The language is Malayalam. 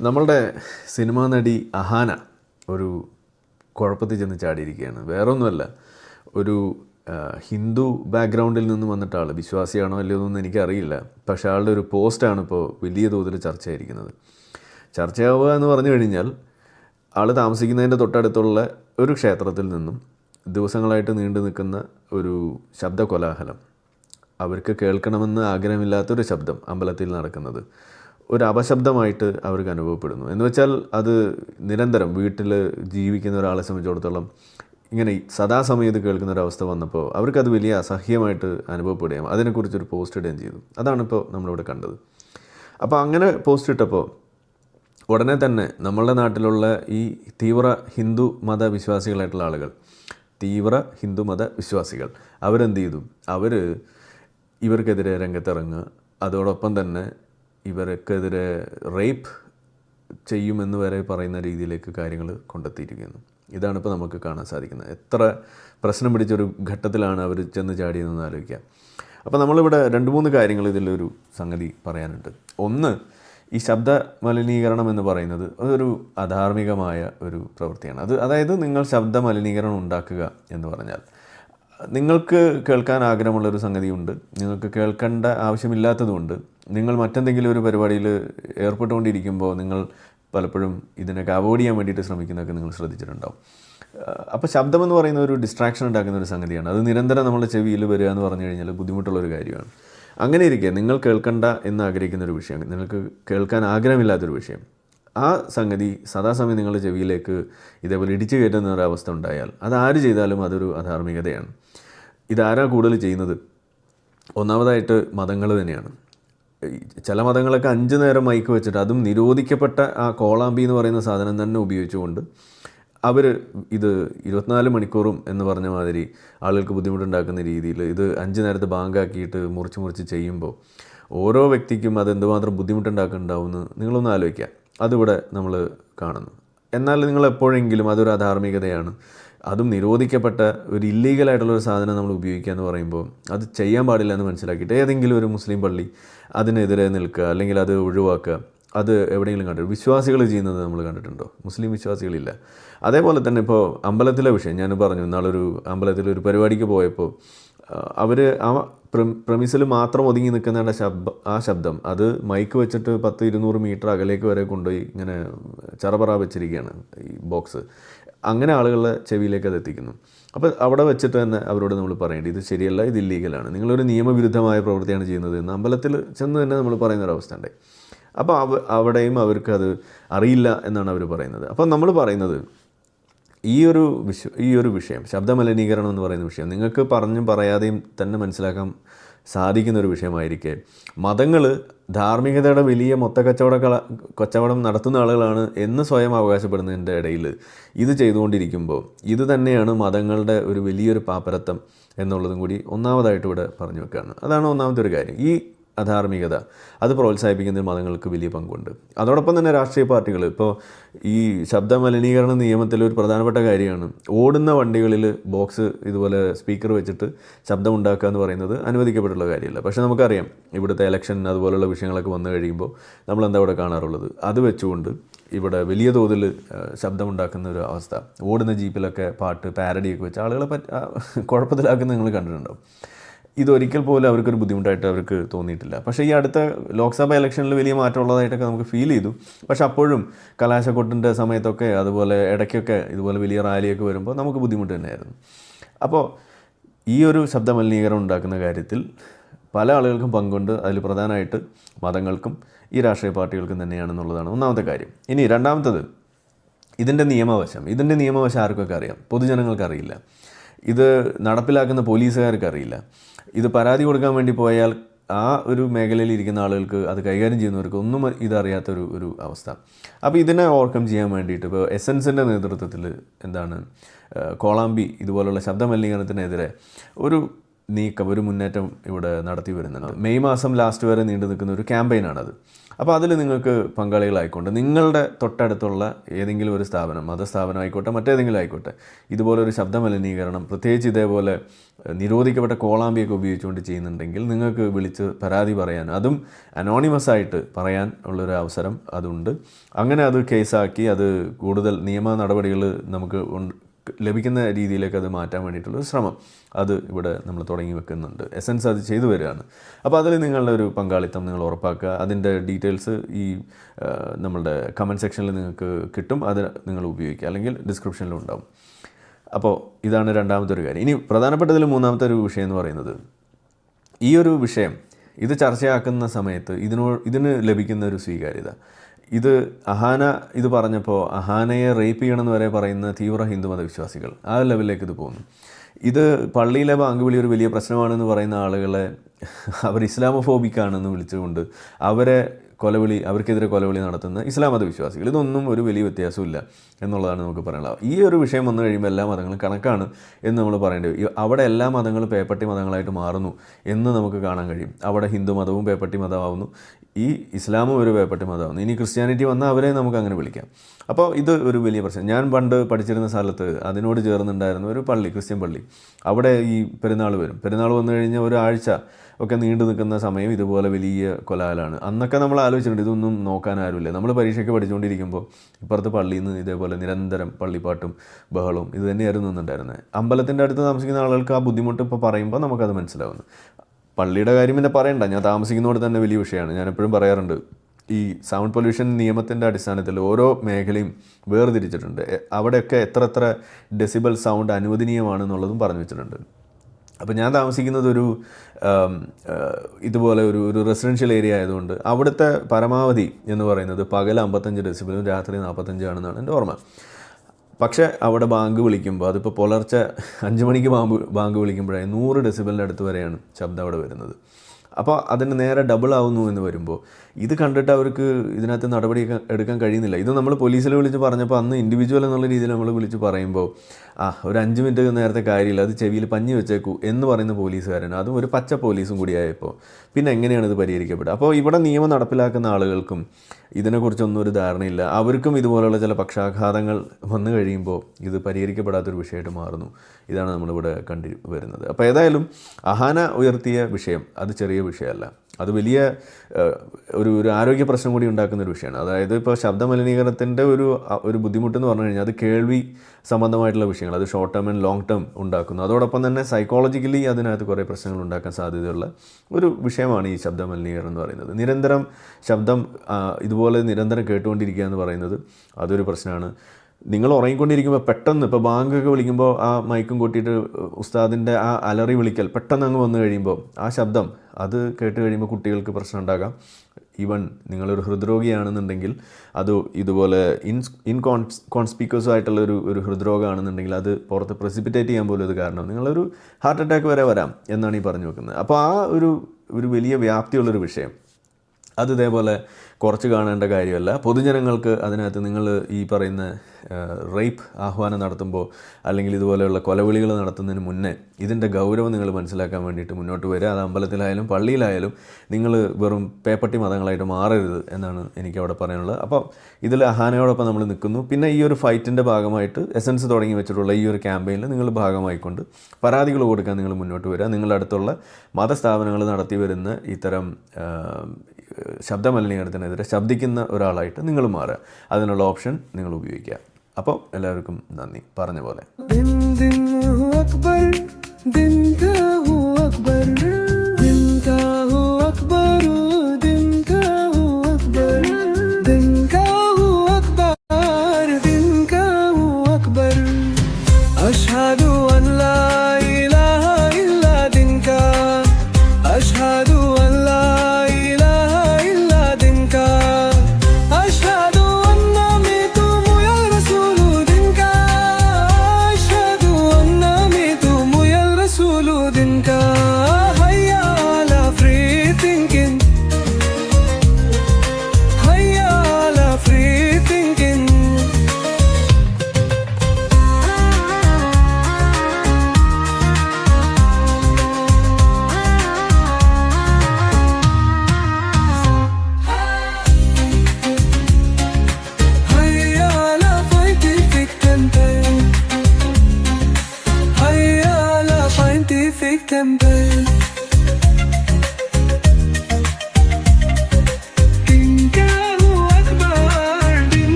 നമ്മളുടെ സിനിമാ നടി അഹാന ഒരു കുഴപ്പത്തിൽ ചെന്ന് ചാടിയിരിക്കുകയാണ്. വേറൊന്നുമല്ല ഒരു ഹിന്ദു ബാക്ക്ഗ്രൗണ്ടിൽ നിന്ന് വന്നിട്ട ആൾ വിശ്വാസിയാണോ അല്ലയോ എന്നൊന്നും എനിക്കറിയില്ല. പക്ഷേ ആളുടെ ഒരു പോസ്റ്റാണ് ഇപ്പോൾ വലിയ തോതിൽ ചർച്ചയായിരിക്കുന്നത്. ചർച്ചയാവുക എന്ന് പറഞ്ഞു കഴിഞ്ഞാൽ ആൾ താമസിക്കുന്നതിന്റെ തൊട്ടടുത്തുള്ള ഒരു ക്ഷേത്രത്തിൽ നിന്നും ദിവസങ്ങളായിട്ട് നീണ്ടു നിൽക്കുന്ന ഒരു ശബ്ദ കോലാഹലം. അവർക്ക് കേൾക്കണമെന്ന് ആഗ്രഹമില്ലാത്തൊരു ശബ്ദം അമ്പലത്തിൽ നടക്കുന്നത്. ഒരു അപശബ്ദമായിട്ട് അവർക്ക് അനുഭവപ്പെടുന്നു. എന്ന് വെച്ചാൽ അത് നിരന്തരം വീട്ടിൽ ജീവിക്കുന്ന ഒരാളെ സംബന്ധിച്ചിടത്തോളം ഇങ്ങനെ സദാസമയത്ത് കേൾക്കുന്ന ഒരു അവസ്ഥ വന്നപ്പോൾ അവർക്കത് വലിയ അസഹ്യമായിട്ട് അനുഭവപ്പെടുകയും അതിനെക്കുറിച്ചൊരു പോസ്റ്റ് ഇടുകയും ചെയ്തു. അതാണിപ്പോൾ നമ്മളിവിടെ കണ്ടത്. അപ്പോൾ അങ്ങനെ പോസ്റ്റ് ഇട്ടപ്പോൾ ഉടനെ തന്നെ നമ്മളുടെ നാട്ടിലുള്ള ഈ തീവ്ര ഹിന്ദു മത വിശ്വാസികളായിട്ടുള്ള ആളുകൾ തീവ്ര ഹിന്ദു മത വിശ്വാസികൾ അവരെന്ത് ചെയ്തു? അവർ ഇവർക്കെതിരെ രംഗത്തിറങ്ങുക. അതോടൊപ്പം തന്നെ ഇവർക്കെതിരെ റേപ്പ് ചെയ്യുമെന്ന് വരെ പറയുന്ന രീതിയിലേക്ക് കാര്യങ്ങൾ കൊണ്ടെത്തിയിരിക്കുന്നു. ഇതാണ് ഇപ്പോൾ നമുക്ക് കാണാൻ സാധിക്കുന്നത്. എത്ര പ്രശ്നം പിടിച്ചൊരു ഘട്ടത്തിലാണ് അവർ ചെന്ന് ചാടിയതെന്ന് ആലോചിക്കുക അപ്പോൾ നമ്മളിവിടെ രണ്ട് മൂന്ന് കാര്യങ്ങൾ ഇതിലൊരു സംഗതി പറയാനുണ്ട്. ഒന്ന് ഈ ശബ്ദ മലിനീകരണം എന്ന് പറയുന്നത് അതൊരു അധാർമികമായ ഒരു പ്രവൃത്തിയാണ്. അത് അതായത് നിങ്ങൾ ശബ്ദ മലിനീകരണം ഉണ്ടാക്കുക എന്ന് പറഞ്ഞാൽ നിങ്ങൾക്ക് കേൾക്കാൻ ആഗ്രഹമുള്ളൊരു സംഗതിയുണ്ട്. നിങ്ങൾക്ക് കേൾക്കേണ്ട ആവശ്യമില്ലാത്തതുകൊണ്ട് നിങ്ങൾ മറ്റെന്തെങ്കിലും ഒരു പരിപാടിയിൽ ഏർപ്പെട്ടുകൊണ്ടിരിക്കുമ്പോൾ നിങ്ങൾ പലപ്പോഴും ഇതിനൊക്കെ അവോയ്ഡ് ചെയ്യാൻ വേണ്ടിയിട്ട് ശ്രമിക്കുന്നതൊക്കെ നിങ്ങൾ ശ്രദ്ധിച്ചിട്ടുണ്ടാവും. അപ്പോൾ ശബ്ദം എന്ന് പറയുന്ന ഒരു ഡിസ്ട്രാക്ഷൻ ഉണ്ടാക്കുന്ന ഒരു സംഗതിയാണ്. അത് നിരന്തരം നമ്മുടെ ചെവിയിൽ വരിക എന്ന് പറഞ്ഞു കഴിഞ്ഞാൽ ബുദ്ധിമുട്ടുള്ളൊരു കാര്യമാണ്. അങ്ങനെ ഇരിക്കുക നിങ്ങൾ കേൾക്കേണ്ട എന്ന് ആഗ്രഹിക്കുന്ന ഒരു വിഷയം നിങ്ങൾക്ക് കേൾക്കാൻ ആഗ്രഹമില്ലാത്തൊരു വിഷയം ആ സംഗതി സദാസമയം നിങ്ങളുടെ ചെവിയിലേക്ക് ഇതേപോലെ ഇടിച്ചു കയറ്റുന്ന ഒരവസ്ഥ ഉണ്ടായാൽ ആര് ചെയ്താലും അതൊരു അധാർമികതയാണ്. ഇതാരാ കൂടുതൽ ചെയ്യുന്നത്? ഒന്നാമതായിട്ട് മതങ്ങൾ തന്നെയാണ്. ചില മതങ്ങളൊക്കെ അഞ്ച് നേരം മൈക്ക് വെച്ചിട്ട് അതും നിരോധിക്കപ്പെട്ട ആ കോളാമ്പി എന്ന് പറയുന്ന സാധനം തന്നെ ഉപയോഗിച്ചുകൊണ്ട് അവർ ഇത് ഇരുപത്തിനാല് മണിക്കൂറും എന്ന് പറഞ്ഞ മാതിരി ആളുകൾക്ക് ബുദ്ധിമുട്ടുണ്ടാക്കുന്ന രീതിയിൽ ഇത് അഞ്ച് നേരത്തെ ബാങ്കാക്കിയിട്ട് മുറിച്ച് മുറിച്ച് ചെയ്യുമ്പോൾ ഓരോ വ്യക്തിക്കും അത് എന്തുമാത്രം ബുദ്ധിമുട്ടുണ്ടാക്കുന്നുണ്ടാവുമെന്ന് നിങ്ങളൊന്ന് ആലോചിക്കുക. അതിവിടെ നമ്മൾ കാണുന്നു. എന്നാൽ നിങ്ങൾ എപ്പോഴെങ്കിലും അതൊരു അധാർമികതയാണ്. അതും നിരോധിക്കപ്പെട്ട ഒരു ഇല്ലീഗലായിട്ടുള്ള ഒരു സാധനം നമ്മൾ ഉപയോഗിക്കുക എന്ന് പറയുമ്പോൾ അത് ചെയ്യാൻ പാടില്ല എന്ന് മനസ്സിലാക്കിയിട്ട് ഏതെങ്കിലും ഒരു മുസ്ലിം പള്ളി അതിനെതിരെ നിൽക്കുക അല്ലെങ്കിൽ അത് ഒഴിവാക്കുക അത് എവിടെയെങ്കിലും കണ്ടിട്ടുണ്ട് വിശ്വാസികൾ ചെയ്യുന്നത് നമ്മൾ കണ്ടിട്ടുണ്ടോ? മുസ്ലിം വിശ്വാസികളില്ല. അതേപോലെ തന്നെ ഇപ്പോൾ അമ്പലത്തിലെ വിഷയം ഞാൻ പറഞ്ഞു ഇന്നാളൊരു അമ്പലത്തിലൊരു പരിപാടിക്ക് പോയപ്പോൾ അവർ ആ പ്രമിസിൽ മാത്രം ഒതുങ്ങി നിൽക്കുന്ന ശബ്ദ ആ ശബ്ദം. അത് മൈക്ക് വെച്ചിട്ട് പത്ത് ഇരുന്നൂറ് മീറ്റർ അകലേക്ക് വരെ കൊണ്ടുപോയി ഇങ്ങനെ ചറപറ വെച്ചിരിക്കുകയാണ് ഈ ബോക്സ് അങ്ങനെ ആളുകളുടെ ചെവിയിലേക്ക് അത് എത്തിക്കുന്നു. അപ്പോൾ അവിടെ വെച്ചിട്ട് തന്നെ അവരോട് നമ്മൾ പറയേണ്ടത് ഇത് ശരിയല്ല ഇത് ഇല്ലീഗലാണ് നിങ്ങളൊരു നിയമവിരുദ്ധമായ പ്രവൃത്തിയാണ് ചെയ്യുന്നത് എന്ന് അമ്പലത്തിൽ ചെന്ന് തന്നെ നമ്മൾ പറയുന്ന ഒരു അവസ്ഥ ഉണ്ടായി അപ്പോൾ അവ അവിടെയും അവർക്ക് അത് അറിയില്ല എന്നാണ് അവർ പറയുന്നത്. അപ്പോൾ നമ്മൾ പറയുന്നത് ഈ ഒരു വിഷ ഈ ഒരു വിഷയം ശബ്ദമലിനീകരണം എന്ന് പറയുന്ന വിഷയം നിങ്ങൾക്ക് പറഞ്ഞും പറയാതെയും തന്നെ മനസ്സിലാക്കാൻ സാധിക്കുന്ന ഒരു വിഷയമായിരിക്കെ. മതങ്ങൾ ധാർമ്മികതയുടെ വലിയ മൊത്ത കച്ചവട കച്ചവടം നടത്തുന്ന ആളുകളാണ് എന്ന് സ്വയം അവകാശപ്പെടുന്നതിന്റെ ഇടയിൽ ഇത് ചെയ്തുകൊണ്ടിരിക്കുമ്പോൾ ഇത് തന്നെയാണ് മതങ്ങളുടെ ഒരു വലിയൊരു പാപ്പരത്വം എന്നുള്ളതും കൂടി ഒന്നാമതായിട്ട് ഇവിടെ പറഞ്ഞു വെക്കുകയാണ് അതാണ് ഒന്നാമത്തെ ഒരു കാര്യം. ഈ അധാർമികത. അത് പ്രോത്സാഹിപ്പിക്കുന്നതിൽ മതങ്ങൾക്ക് വലിയ പങ്കുണ്ട്. അതോടൊപ്പം തന്നെ രാഷ്ട്രീയ പാർട്ടികൾ. ഇപ്പോൾ ഈ ശബ്ദ മലിനീകരണ നിയമത്തിൽ ഒരു പ്രധാനപ്പെട്ട കാര്യമാണ്. ഓടുന്ന വണ്ടികളിൽ ബോക്സ് ഇതുപോലെ സ്പീക്കർ വെച്ചിട്ട് ശബ്ദം ഉണ്ടാക്കുക എന്ന് പറയുന്നത് അനുവദിക്കപ്പെട്ടുള്ള കാര്യമല്ല. പക്ഷേ നമുക്കറിയാം ഇവിടുത്തെ ഇലക്ഷൻ അതുപോലുള്ള വിഷയങ്ങളൊക്കെ വന്നു കഴിയുമ്പോൾ നമ്മൾ എന്താ ഇവിടെ കാണാറുള്ളത്? അത് വെച്ചുകൊണ്ട് ഇവിടെ വലിയ തോതിൽ ശബ്ദമുണ്ടാക്കുന്ന ഒരു അവസ്ഥ. ഓടുന്ന ജീപ്പിലൊക്കെ പാട്ട് പാരഡിയൊക്കെ വെച്ച് ആളുകളെ പറ്റ കുഴപ്പത്തിലാക്കുന്ന നിങ്ങൾ കണ്ടിട്ടുണ്ടാവും. ഇതൊരിക്കൽ പോലും അവർക്കൊരു ബുദ്ധിമുട്ടായിട്ട് അവർക്ക് തോന്നിയിട്ടില്ല. പക്ഷേ ഈ അടുത്ത ലോക്സഭ ഇലക്ഷനിൽ വലിയ മാറ്റമുള്ളതായിട്ടൊക്കെ നമുക്ക് ഫീൽ ചെയ്തു. പക്ഷേ അപ്പോഴും കലാശക്കൊട്ടിന്റെ സമയത്തൊക്കെ അതുപോലെ ഇടയ്ക്കൊക്കെ ഇതുപോലെ വലിയ റാലിയൊക്കെ വരുമ്പോൾ നമുക്ക് ബുദ്ധിമുട്ട് തന്നെയായിരുന്നു. അപ്പോൾ ഈ ഒരു ശബ്ദമലിനീകരണം ഉണ്ടാക്കുന്ന കാര്യത്തിൽ പല ആളുകൾക്കും പങ്കുണ്ട്. അതിൽ പ്രധാനമായിട്ട് മതങ്ങൾക്കും ഈ രാഷ്ട്രീയ പാർട്ടികൾക്കും തന്നെയാണെന്നുള്ളതാണ് ഒന്നാമത്തെ കാര്യം. ഇനി രണ്ടാമത്തത് ഇതിന്റെ നിയമവശം. ഇതിന്റെ നിയമവശം ആർക്കൊക്കെ അറിയാം? പൊതുജനങ്ങൾക്ക് അറിയില്ല. ഇത് നടപ്പിലാക്കുന്ന പോലീസുകാർക്ക് അറിയില്ല ഇത് പരാതി കൊടുക്കാൻ വേണ്ടി പോയാൽ ആ ഒരു മേഖലയിൽ ഇരിക്കുന്ന ആളുകൾക്ക് അത് കൈകാര്യം ചെയ്യുന്നവർക്ക് ഒന്നും ഇതറിയാത്തൊരു ഒരു അവസ്ഥ. അപ്പോൾ ഇതിനെ ഓവർകം ചെയ്യാൻ വേണ്ടിയിട്ട് ഇപ്പോൾ എസൻസിന്റെ നേതൃത്വത്തിൽ എന്താണ് കോളാമ്പി ഇതുപോലുള്ള ശബ്ദമലിനീകരണത്തിനെതിരെ ഒരു നീക്കം ഒരു മുന്നേറ്റം ഇവിടെ നടത്തി വരുന്നുണ്ട്. മെയ് മാസം ലാസ്റ്റ് വരെ നീണ്ടു നിൽക്കുന്ന ഒരു ക്യാമ്പയിനാണത് അപ്പോൾ അതിൽ നിങ്ങൾക്ക് പങ്കാളികളായിക്കൊണ്ട് നിങ്ങളുടെ തൊട്ടടുത്തുള്ള ഏതെങ്കിലും ഒരു സ്ഥാപനം മതസ്ഥാപനം ആയിക്കോട്ടെ മറ്റേതെങ്കിലും ആയിക്കോട്ടെ ഇതുപോലൊരു ശബ്ദ മലിനീകരണം പ്രത്യേകിച്ച് ഇതേപോലെ നിരോധിക്കപ്പെട്ട കോളാമ്പിയൊക്കെ ഉപയോഗിച്ചുകൊണ്ട് ചെയ്യുന്നുണ്ടെങ്കിൽ നിങ്ങൾക്ക് വിളിച്ച് പരാതി പറയാൻ അതും അനോണിമസ് ആയിട്ട് പറയാൻ ഉള്ളൊരു അവസരം അതുണ്ട്. അങ്ങനെ അത് കേസാക്കി അത് കൂടുതൽ നിയമ നടപടികൾ നമുക്ക് ലഭിക്കുന്ന രീതിയിലേക്ക് അത് മാറ്റാൻ വേണ്ടിയിട്ടുള്ള ശ്രമം അത് ഇവിടെ നമ്മൾ തുടങ്ങി വെക്കുന്നുണ്ട്. എസൻസ് അത് ചെയ്തു വരികയാണ്. അപ്പോൾ അതിൽ നിങ്ങളുടെ ഒരു പങ്കാളിത്തം നിങ്ങൾ ഉറപ്പാക്കുക. അതിന്റെ ഡീറ്റെയിൽസ് ഈ നമ്മളുടെ കമന്റ് സെക്ഷനിൽ നിങ്ങൾക്ക് കിട്ടും. അത് നിങ്ങൾ ഉപയോഗിക്കുക. അല്ലെങ്കിൽ ഡിസ്ക്രിപ്ഷനിലും ഉണ്ടാവും. അപ്പോൾ ഇതാണ് രണ്ടാമത്തെ ഒരു കാര്യം. ഇനി പ്രധാനപ്പെട്ടതിൽ മൂന്നാമത്തെ ഒരു വിഷയം എന്ന് പറയുന്നത് ഈ ഒരു വിഷയം ഇത് ചർച്ചയാക്കുന്ന സമയത്ത് ഇതിനോ ഇതിന് ലഭിക്കുന്ന ഒരു സ്വീകാര്യത. ഇത് അഹാന ഇത് പറഞ്ഞപ്പോൾ അഹാനയെ റേപ്പ് ചെയ്യണമെന്ന് വരെ പറയുന്ന തീവ്ര ഹിന്ദുമത വിശ്വാസികൾ ആ ലെവലിലേക്ക് ഇത് പോകുന്നു. ഇത് പള്ളിയിലെ ബാങ്കുവിളി ഒരു വലിയ പ്രശ്നമാണെന്ന് പറയുന്ന ആളുകളെ അവർ ഇസ്ലാമോഫോബിക്കാണെന്ന് വിളിച്ചുകൊണ്ട് അവരെ കൊലവിളി അവർക്കെതിരെ കൊലവിളി നടത്തുന്ന ഇസ്ലാം മത വിശ്വാസികൾ ഇതൊന്നും ഒരു വലിയ വ്യത്യാസമില്ല എന്നുള്ളതാണ് നമുക്ക് പറയാനുള്ളത്. ഈ ഒരു വിഷയം വന്നു കഴിയുമ്പോൾ എല്ലാ മതങ്ങളും കണക്കാണ് എന്ന് നമ്മൾ പറയേണ്ടി വരും. അവിടെ എല്ലാ മതങ്ങളും പേപ്പട്ടി മതങ്ങളായിട്ട് മാറുന്നു എന്ന് നമുക്ക് കാണാൻ കഴിയും. അവിടെ ഹിന്ദു മതവും പേപ്പട്ടി മതമാവുന്നു. ഈ ഇസ്ലാമും ഒരു വേപ്പെട്ട മതമാണ് ഇനി ക്രിസ്ത്യാനിറ്റി വന്നാൽ അവരെ നമുക്ക് അങ്ങനെ വിളിക്കാം. അപ്പോൾ ഇത് ഒരു വലിയ പ്രശ്നം. ഞാൻ പണ്ട് പഠിച്ചിരുന്ന സ്ഥലത്ത് അതിനോട് ചേർന്നുണ്ടായിരുന്ന ഒരു പള്ളി ക്രിസ്ത്യൻ പള്ളി. അവിടെ ഈ പെരുന്നാൾ വരും. പെരുന്നാൾ വന്നു കഴിഞ്ഞാൽ ഒരാഴ്ച ഒക്കെ നീണ്ടു നിൽക്കുന്ന സമയം ഇതുപോലെ വലിയ കൊലാലാണ് അന്നൊക്കെ നമ്മൾ ആലോചിച്ചിട്ടുണ്ട് ഇതൊന്നും നോക്കാൻ ആരുമില്ല. നമ്മൾ പരീക്ഷയ്ക്ക് പഠിച്ചുകൊണ്ടിരിക്കുമ്പോൾ ഇപ്പുറത്ത് പള്ളിയിൽ നിന്ന് ഇതേപോലെ നിരന്തരം പള്ളിപ്പാട്ടും ബഹളവും ഇത് തന്നെയായിരുന്നു നിന്നുണ്ടായിരുന്നത്. അമ്പലത്തിന്റെ അടുത്ത് താമസിക്കുന്ന ആളുകൾക്ക് ആ ബുദ്ധിമുട്ട് ഇപ്പോൾ പറയുമ്പോൾ നമുക്കത് മനസ്സിലാവുന്നു. പള്ളിയുടെ കാര്യം പിന്നെ പറയണ്ട. ഞാൻ താമസിക്കുന്നതോട് തന്നെ വലിയ വിഷയമാണ്. ഞാൻ എപ്പോഴും പറയാറുണ്ട് ഈ സൗണ്ട് പൊല്യൂഷൻ നിയമത്തിന്റെ അടിസ്ഥാനത്തിൽ ഓരോ മേഖലയും വേർതിരിച്ചിട്ടുണ്ട്. അവിടെയൊക്കെ എത്ര എത്ര ഡെസിബൽ സൗണ്ട് അനുവദനീയമാണെന്നുള്ളതും പറഞ്ഞു വെച്ചിട്ടുണ്ട്. അപ്പോൾ ഞാൻ താമസിക്കുന്നത് ഒരു ഇതുപോലെ ഒരു ഒരു റെസിഡൻഷ്യൽ ഏരിയ ആയതുകൊണ്ട് അവിടുത്തെ പരമാവധി എന്ന് പറയുന്നത് പകൽ അമ്പത്തഞ്ച് ഡെസിബിളും രാത്രി നാൽപ്പത്തഞ്ചാണെന്നാണ് എന്റെ ഓർമ്മ. പക്ഷേ അവിടെ ബാങ്ക് വിളിക്കുമ്പോൾ അതിപ്പോൾ പുലർച്ചെ അഞ്ച് മണിക്ക് ബാങ്ക് ബാങ്ക് വിളിക്കുമ്പോഴേ നൂറ് ഡെസിബലിന്റെ അടുത്ത് വരെയാണ് ശബ്ദം അവിടെ വരുന്നത്. അപ്പോൾ അതിന് നേരെ ഡബിൾ ആവുന്നു എന്ന് വരുമ്പോൾ ഇത് കണ്ടിട്ട് അവർക്ക് ഇതിനകത്ത് നടപടി എടുക്കാൻ കഴിയുന്നില്ല. ഇത് നമ്മൾ പോലീസിൽ വിളിച്ച് പറഞ്ഞപ്പോൾ അന്ന് ഇൻഡിവിജ്വൽ എന്നുള്ള രീതിയിൽ നമ്മൾ വിളിച്ച് പറയുമ്പോൾ ആ ഒരു അഞ്ച് മിനിറ്റ് നേരത്തെ കാര്യമില്ല അത് ചെവിയിൽ പഞ്ഞി വെച്ചേക്കൂ എന്ന് പറയുന്ന പോലീസുകാരൻ അതും ഒരു പച്ച പോലീസും കൂടിയായപ്പോൾ പിന്നെ എങ്ങനെയാണ് ഇത് പരിഹരിക്കപ്പെടുക? അപ്പോൾ ഇവിടെ നിയമം നടപ്പിലാക്കുന്ന ആളുകൾക്കും ഇതിനെക്കുറിച്ചൊന്നും ഒരു ധാരണയില്ല. അവർക്കും ഇതുപോലെയുള്ള ചില പക്ഷാഘാതങ്ങൾ വന്നു കഴിയുമ്പോൾ ഇത് പരിഹരിക്കപ്പെടാത്തൊരു വിഷയമായിട്ട് മാറുന്നു. ഇതാണ് നമ്മളിവിടെ കണ്ടു വരുന്നത്. അപ്പോൾ ഏതായാലും അഹാന ഉയർത്തിയ വിഷയം അത് ചെറിയ വിഷയമല്ല. അത് വലിയ ഒരു ഒരു ആരോഗ്യ പ്രശ്നം കൂടി ഉണ്ടാക്കുന്ന ഒരു വിഷയമാണ്. അതായത് ഇപ്പോൾ ശബ്ദ മലിനീകരണത്തിന്റെ ഒരു ഒരു ബുദ്ധിമുട്ടെന്ന് പറഞ്ഞു കഴിഞ്ഞാൽ അത് കേൾവി സംബന്ധമായിട്ടുള്ള വിഷയങ്ങൾ അത് short term and long term ഉണ്ടാക്കുന്നു. അതോടൊപ്പം തന്നെ സൈക്കോളജിക്കലി അതിനകത്ത് കുറേ പ്രശ്നങ്ങൾ ഉണ്ടാക്കാൻ സാധ്യതയുള്ള ഒരു വിഷയമാണ് ഈ ശബ്ദ മലിനീകരണം എന്ന് പറയുന്നത്. നിരന്തരം ശബ്ദം ഇതുപോലെ നിരന്തരം കേട്ടുകൊണ്ടിരിക്കുക എന്ന് പറയുന്നത് അതൊരു പ്രശ്നമാണ്. നിങ്ങൾ ഉറങ്ങിക്കൊണ്ടിരിക്കുമ്പോൾ പെട്ടെന്ന് ഇപ്പോൾ ബാങ്കൊക്കെ വിളിക്കുമ്പോൾ ആ മൈക്കും കൂട്ടിയിട്ട് ഉസ്താദിന്റെ ആ അലറി വിളിക്കൽ പെട്ടെന്ന് അങ്ങ് വന്നു കഴിയുമ്പോൾ ആ ശബ്ദം അത് കേട്ട് കഴിയുമ്പോൾ കുട്ടികൾക്ക് പ്രശ്നം ഉണ്ടാകാം. ഈവൻ നിങ്ങളൊരു ഹൃദ്രോഗിയാണെന്നുണ്ടെങ്കിൽ അത് ഇതുപോലെ ഇൻ ഇൻകോൺസ് കോൺസ്പീക്കേഴ്സും ആയിട്ടുള്ള ഒരു ഒരു ഹൃദ്രോഗമാണെന്നുണ്ടെങ്കിൽ അത് പുറത്ത് പ്രസിപ്പിറ്റേറ്റ് ചെയ്യാൻ പോലും അത് കാരണം. നിങ്ങളൊരു ഹാർട്ട് അറ്റാക്ക് വരെ വരാം എന്നാണ് ഈ പറഞ്ഞു വെക്കുന്നത്. അപ്പോൾ ആ ഒരു ഒരു വലിയ വ്യാപ്തിയുള്ളൊരു വിഷയം. അത് ഇതേപോലെ കുറച്ച് കാണേണ്ട കാര്യമല്ല. പൊതുജനങ്ങൾക്ക് അതിനകത്ത് നിങ്ങൾ ഈ പറയുന്ന റേപ്പ് ആഹ്വാനം നടത്തുമ്പോൾ അല്ലെങ്കിൽ ഇതുപോലെയുള്ള കൊലവിളികൾ നടത്തുന്നതിന് മുന്നേ ഇതിന്റെ ഗൗരവം നിങ്ങൾ മനസ്സിലാക്കാൻ വേണ്ടിയിട്ട് മുന്നോട്ട് വരിക. അത് അമ്പലത്തിലായാലും പള്ളിയിലായാലും നിങ്ങൾ വെറും പേപ്പട്ടി മതങ്ങളായിട്ട് മാറരുത് എന്നാണ് എനിക്ക് അവിടെ പറയാനുള്ളത്. അപ്പോൾ ഇതിൽ അഹാനയോടൊപ്പം നമ്മൾ നിൽക്കുന്നു. പിന്നെ ഈ ഒരു ഫൈറ്റിന്റെ ഭാഗമായിട്ട് എസൻസ് തുടങ്ങി വെച്ചിട്ടുള്ള ഈ ഒരു ക്യാമ്പയിനിൽ നിങ്ങൾ ഭാഗമായിക്കൊണ്ട് പരാതികൾ കൊടുക്കാൻ നിങ്ങൾ മുന്നോട്ട് വരിക. നിങ്ങളുടെ അടുത്തുള്ള മതസ്ഥാപനങ്ങൾ നടത്തി വരുന്ന ഇത്തരം ശബ്ദമലിനീകരണത്തിനെതിരെ ശബ്ദിക്കുന്ന ഒരാളായിട്ട് നിങ്ങൾ മാറുക. അതിനുള്ള ഓപ്ഷൻ നിങ്ങൾ ഉപയോഗിക്കുക. അപ്പോൾ എല്ലാവർക്കും നന്ദി. പറഞ്ഞ പോലെ. ദിൻ അക്ബർ അക്ബർ. them back.